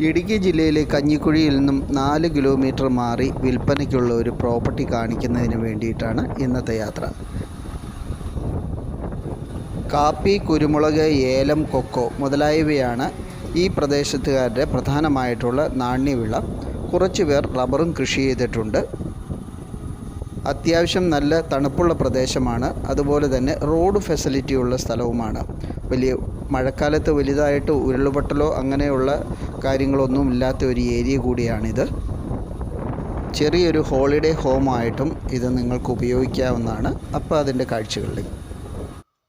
ഇടുക്കി ജില്ലയിലെ കഞ്ഞിക്കുഴിയിൽ നിന്നും നാല് കിലോമീറ്റർ മാറി വിൽപ്പനയ്ക്കുള്ള ഒരു പ്രോപ്പർട്ടി കാണിക്കുന്നതിന് വേണ്ടിയിട്ടാണ് ഇന്നത്തെ യാത്ര. കാപ്പി കുരുമുളക് ഏലം കൊക്കോ മുതലായവയാണ് ഈ പ്രദേശത്തുകാരുടെ പ്രധാനമായിട്ടുള്ള നാണ്യവിള. കുറച്ച് പേർ റബ്ബറും കൃഷി ചെയ്തിട്ടുണ്ട്. അത്യാവശ്യം നല്ല തണുപ്പുള്ള പ്രദേശമാണ്. അതുപോലെ തന്നെ റോഡ് ഫെസിലിറ്റി ഉള്ള സ്ഥലവുമാണ്. വലിയ മഴക്കാലത്ത് വലുതായിട്ട് ഉരുളുപൊട്ടലോ അങ്ങനെയുള്ള കാര്യങ്ങളൊന്നും ഇല്ലാത്ത ഒരു ഏരിയ കൂടിയാണിത്. ചെറിയൊരു ഹോളിഡേ ഹോമായിട്ടും ഇത് നിങ്ങൾക്ക് ഉപയോഗിക്കാവുന്നതാണ്. അപ്പോൾ അതിന്റെ കാഴ്ചകളിലേക്ക്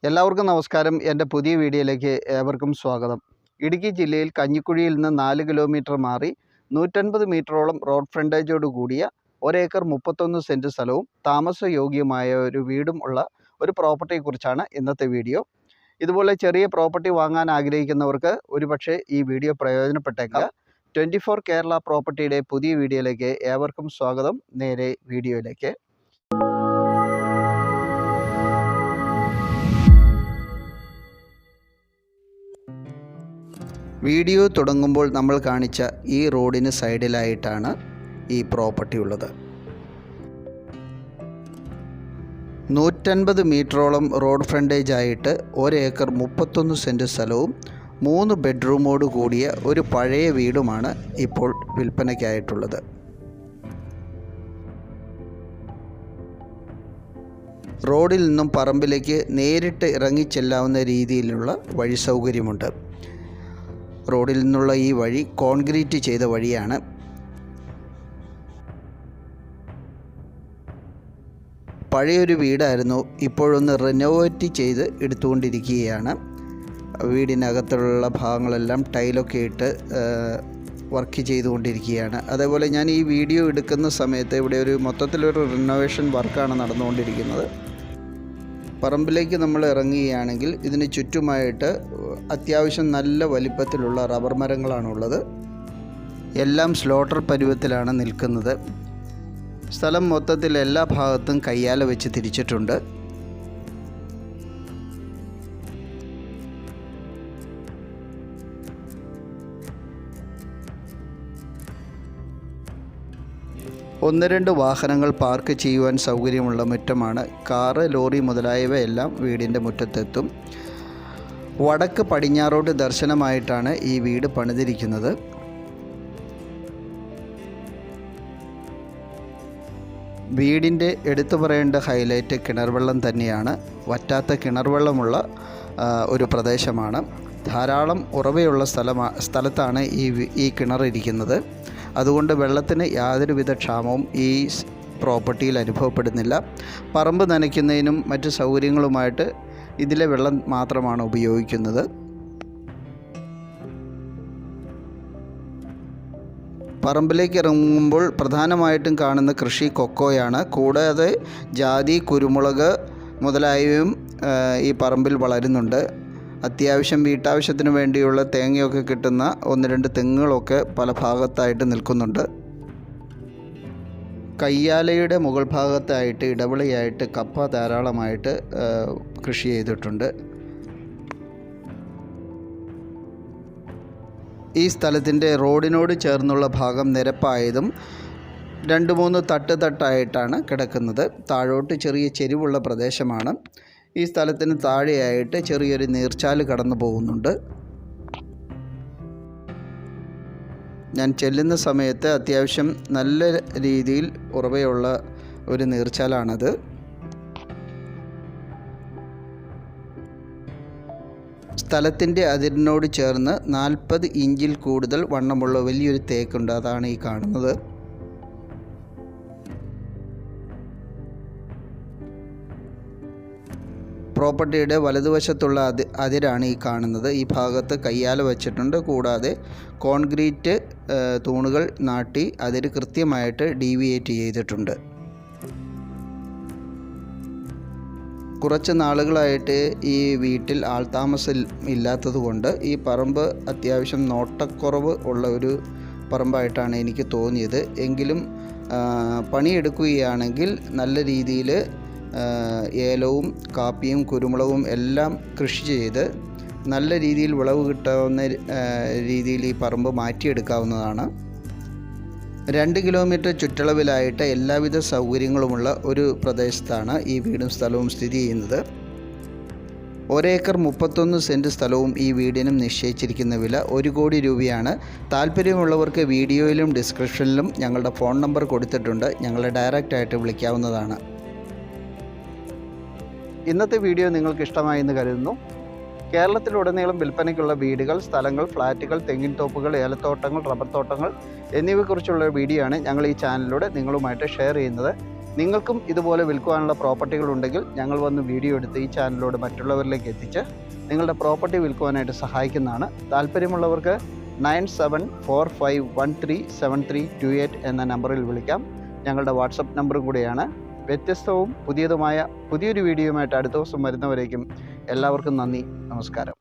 എല്ലാവർക്കും നമസ്കാരം. എന്റെ പുതിയ വീഡിയോയിലേക്ക് ഏവർക്കും സ്വാഗതം. ഇടുക്കി ജില്ലയിൽ കഞ്ഞിക്കുഴിയിൽ നിന്ന് നാല് കിലോമീറ്റർ മാറി നൂറ്റൻപത് മീറ്ററോളം റോഡ് ഫ്രണ്ടേജോട് കൂടിയ ഒരേക്കർ മുപ്പത്തൊന്ന് സെന്റ് സ്ഥലവും താമസയോഗ്യമായ ഒരു വീടും ഉള്ള ഒരു പ്രോപ്പർട്ടിയെക്കുറിച്ചാണ് ഇന്നത്തെ വീഡിയോ. ഇതുപോലെ ചെറിയ പ്രോപ്പർട്ടി വാങ്ങാൻ ആഗ്രഹിക്കുന്നവർക്ക് ഒരുപക്ഷെ ഈ വീഡിയോ പ്രയോജനപ്പെട്ടേക്കാം. ട്വന്റി ഫോർ കേരള പ്രോപ്പർട്ടിയുടെ പുതിയ വീഡിയോയിലേക്ക് ഏവർക്കും സ്വാഗതം. നേരെ വീഡിയോയിലേക്ക്. വീഡിയോ തുടങ്ങുമ്പോൾ നമ്മൾ കാണിച്ച ഈ റോഡിന് സൈഡിലായിട്ടാണ് ഈ പ്രോപ്പർട്ടി ഉള്ളത്. നൂറ്റൻപത് മീറ്ററോളം റോഡ് ഫ്രണ്ടേജ് ആയിട്ട് ഒരേക്കർ മുപ്പത്തൊന്ന് സെന്റ് സ്ഥലവും മൂന്ന് ബെഡ്റൂമോട് കൂടിയ ഒരു പഴയ വീടുമാണ് ഇപ്പോൾ വിൽപ്പനയ്ക്കായിട്ടുള്ളത്. റോഡിൽ നിന്നും പറമ്പിലേക്ക് നേരിട്ട് ഇറങ്ങിച്ചെല്ലാവുന്ന രീതിയിലുള്ള വഴി സൗകര്യമുണ്ട്. റോഡിൽ നിന്നുള്ള ഈ വഴി കോൺക്രീറ്റ് ചെയ്ത വഴിയാണ് പഴയൊരു വീടായിരുന്നു ഇപ്പോഴൊന്ന് റിനോവേറ്റ് ചെയ്ത് എടുത്തുകൊണ്ടിരിക്കുകയാണ്. വീടിനകത്തുള്ള ഭാഗങ്ങളെല്ലാം ടൈലൊക്കെ ഇട്ട് വർക്ക് ചെയ്തുകൊണ്ടിരിക്കുകയാണ്. അതേപോലെ ഞാൻ ഈ വീഡിയോ എടുക്കുന്ന സമയത്ത് ഇവിടെ ഒരു മൊത്തത്തിലൊരു റിനോവേഷൻ വർക്കാണ് നടന്നുകൊണ്ടിരിക്കുന്നത്. പറമ്പിലേക്ക് നമ്മൾ ഇറങ്ങുകയാണെങ്കിൽ ഇതിന് ചുറ്റുമായിട്ട് അത്യാവശ്യം നല്ല വലിപ്പത്തിലുള്ള റബ്ബർ മരങ്ങളാണുള്ളത്. എല്ലാം സ്ലോട്ടർ പരുവത്തിലാണ് നിൽക്കുന്നത്. സ്ഥലം മൊത്തത്തിൽ എല്ലാ ഭാഗത്തും കയ്യാല വെച്ച് തിരിച്ചിട്ടുണ്ട്. ഒന്ന് രണ്ട് വാഹനങ്ങൾ പാർക്ക് ചെയ്യുവാൻ സൗകര്യമുള്ള മുറ്റമാണ്. കാറ് ലോറി മുതലായവയെല്ലാം വീടിന്റെ മുറ്റത്തെത്തും. വടക്ക് പടിഞ്ഞാറോട്ട് ദർശനമായിട്ടാണ് ഈ വീട് പണിതിരിക്കുന്നത്. വീടിന്റെ എടുത്തു പറയേണ്ട ഹൈലൈറ്റ് കിണർവെള്ളം തന്നെയാണ്. വറ്റാത്ത കിണർവെള്ളമുള്ള ഒരു പ്രദേശമാണ്. ധാരാളം ഉറവയുള്ള സ്ഥലമാ സ്ഥലത്താണ് ഈ ഈ കിണറിരിക്കുന്നത് അതുകൊണ്ട് വെള്ളത്തിന് യാതൊരുവിധ ക്ഷാമവും ഈ പ്രോപ്പർട്ടിയിൽ അനുഭവപ്പെടുന്നില്ല. പറമ്പ് നനയ്ക്കുന്നതിനും മറ്റ് സൗകര്യങ്ങളുമായിട്ട് ഇതിലെ വെള്ളം മാത്രമാണ് ഉപയോഗിക്കുന്നത്. പറമ്പിലേക്ക് ഇറങ്ങുമ്പോൾ പ്രധാനമായിട്ടും കാണുന്ന കൃഷി കൊക്കോയാണ്. കൂടാതെ ജാതി കുരുമുളക് മുതലായവയും ഈ പറമ്പിൽ വളരുന്നുണ്ട്. അത്യാവശ്യം വീട്ടാവശ്യത്തിന് വേണ്ടിയുള്ള തേങ്ങയൊക്കെ കിട്ടുന്ന ഒന്ന് രണ്ട് തെങ്ങുകളൊക്കെ പല ഭാഗത്തായിട്ട് നിൽക്കുന്നുണ്ട്. കയ്യാലയുടെ മുകൾ ഭാഗത്തായിട്ട് ഇടവിളയായിട്ട് കപ്പ ധാരാളമായിട്ട് കൃഷി ചെയ്തിട്ടുണ്ട്. ഈ സ്ഥലത്തിന്റെ റോഡിനോട് ചേർന്നുള്ള ഭാഗം നിരപ്പായതും രണ്ട് മൂന്ന് തട്ട് തട്ടായിട്ടാണ് കിടക്കുന്നത്. താഴോട്ട് ചെറിയ ചെരിവുള്ള പ്രദേശമാണ്. ഈ സ്ഥലത്തിന് താഴെയായിട്ട് ചെറിയൊരു നീർച്ചാൽ കടന്നു പോകുന്നുണ്ട്. ഞാൻ ചെല്ലുന്ന സമയത്ത് അത്യാവശ്യം നല്ല രീതിയിൽ ഉറവയുള്ള ഒരു നീർച്ചാലാണത്. സ്ഥലത്തിന്റെ അതിരിനോട് ചേർന്ന് നാൽപ്പത് ഇഞ്ചിൽ കൂടുതൽ വണ്ണമുള്ള വലിയൊരു തേക്കുണ്ട്. അതാണ് ഈ കാണുന്നത്. പ്രോപ്പർട്ടിയുടെ വലതുവശത്തുള്ള അതി അതിരാണ് ഈ കാണുന്നത്. ഈ ഭാഗത്ത് കയ്യാല വച്ചിട്ടുണ്ട്. കൂടാതെ കോൺക്രീറ്റ് തൂണുകൾ നാട്ടി അതിര് കൃത്യമായിട്ട് ഡീവിയേറ്റ് ചെയ്തിട്ടുണ്ട്. കുറച്ച് നാളുകളായിട്ട് ഈ വീട്ടിൽ ആൾതാമസം ഇല്ലാത്തതുകൊണ്ട് ഈ പറമ്പ് അത്യാവശ്യം നോട്ടക്കുറവ് ഉള്ള ഒരു പറമ്പായിട്ടാണ് എനിക്ക് തോന്നിയത്. എങ്കിലും പണിയെടുക്കുകയാണെങ്കിൽ നല്ല രീതിയിൽ ഏലവും കാപ്പിയും കുരുമുളകും എല്ലാം കൃഷി ചെയ്ത് നല്ല രീതിയിൽ വിളവ് കിട്ടാവുന്ന രീതിയിൽ ഈ പറമ്പ് മാറ്റിയെടുക്കാവുന്നതാണ്. രണ്ട് കിലോമീറ്റർ ചുറ്റളവിലായിട്ട് എല്ലാവിധ സൗകര്യങ്ങളുമുള്ള ഒരു പ്രദേശത്താണ് ഈ വീടും സ്ഥലവും സ്ഥിതി ചെയ്യുന്നത്. ഒരേക്കർ മുപ്പത്തൊന്ന് സെന്റ് സ്ഥലവും ഈ വീടിനും നിശ്ചയിച്ചിരിക്കുന്ന വില ഒരു കോടി രൂപയാണ്. താല്പര്യമുള്ളവർക്ക് വീഡിയോയിലും ഡിസ്ക്രിപ്ഷനിലും ഞങ്ങളുടെ ഫോൺ നമ്പർ കൊടുത്തിട്ടുണ്ട്. ഞങ്ങളെ ഡയറക്റ്റായിട്ട് വിളിക്കാവുന്നതാണ്. ഇന്നത്തെ വീഡിയോ നിങ്ങൾക്ക് ഇഷ്ടമായി എന്ന് കരുതുന്നു. കേരളത്തിലുടനീളം വിൽപ്പനയ്ക്കുള്ള വീടുകൾ സ്ഥലങ്ങൾ ഫ്ലാറ്റുകൾ തെങ്ങിൻ തോപ്പുകൾ ഏലത്തോട്ടങ്ങൾ റബ്ബർ തോട്ടങ്ങൾ എന്നിവയെക്കുറിച്ചുള്ള വീഡിയോ ആണ് ഞങ്ങൾ ഈ ചാനലിലൂടെ നിങ്ങളുമായിട്ട് ഷെയർ ചെയ്യുന്നത്. നിങ്ങൾക്കും ഇതുപോലെ വിൽക്കുവാനുള്ള പ്രോപ്പർട്ടികൾ ഉണ്ടെങ്കിൽ ഞങ്ങൾ വന്ന് വീഡിയോ എടുത്ത് ഈ ചാനലിലൂടെ മറ്റുള്ളവരിലേക്ക് എത്തിച്ച് നിങ്ങളുടെ പ്രോപ്പർട്ടി വിൽക്കുവാനായിട്ട് സഹായിക്കുന്നതാണ്. താല്പര്യമുള്ളവർക്ക് nine seven four five one three seven three two eight എന്ന നമ്പറിൽ വിളിക്കാം. ഞങ്ങളുടെ വാട്സപ്പ് നമ്പറും കൂടിയാണ്. വ്യത്യസ്തവും പുതിയതുമായ പുതിയൊരു വീഡിയോയുമായിട്ട് അടുത്ത ദിവസം വരുന്നവരേക്കും എല്ലാവർക്കും നന്ദി. നമസ്കാരം